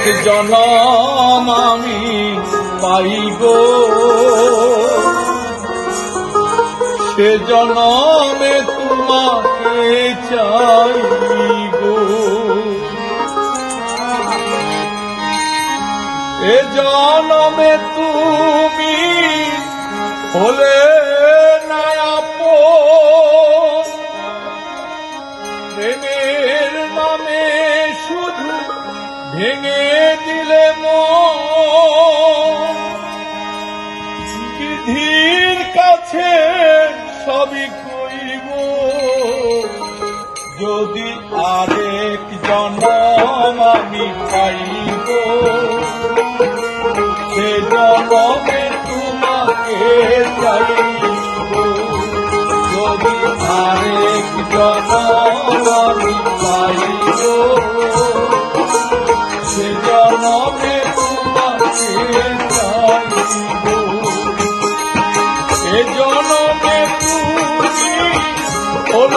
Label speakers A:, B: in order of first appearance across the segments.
A: এক জনম আমি পাইব। সে জনমে তোমাকে চাইব। এ জনমে তুমি ভেঙে দিলে বিধির কাছে সবই কইব যদি আরেক জন্ম আমি পাইব, সে জন্মে তোমাকে চাইব। যদি আরেক জন্ম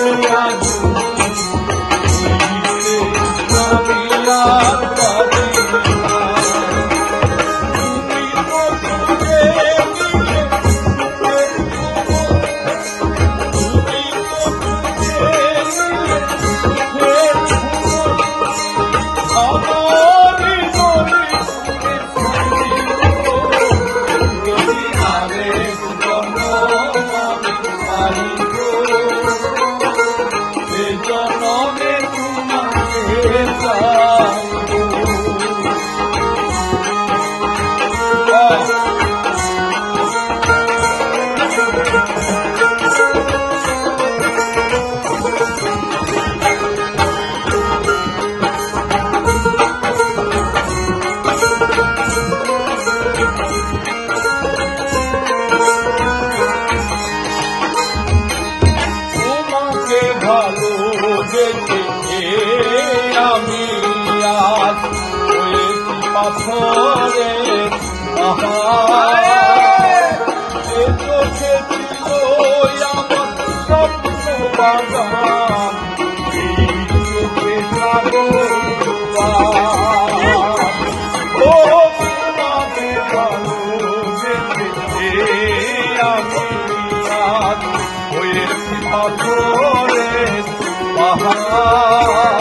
A: Senhor. ভালো বেঁচে আমি আজ পাথরে আহা 啊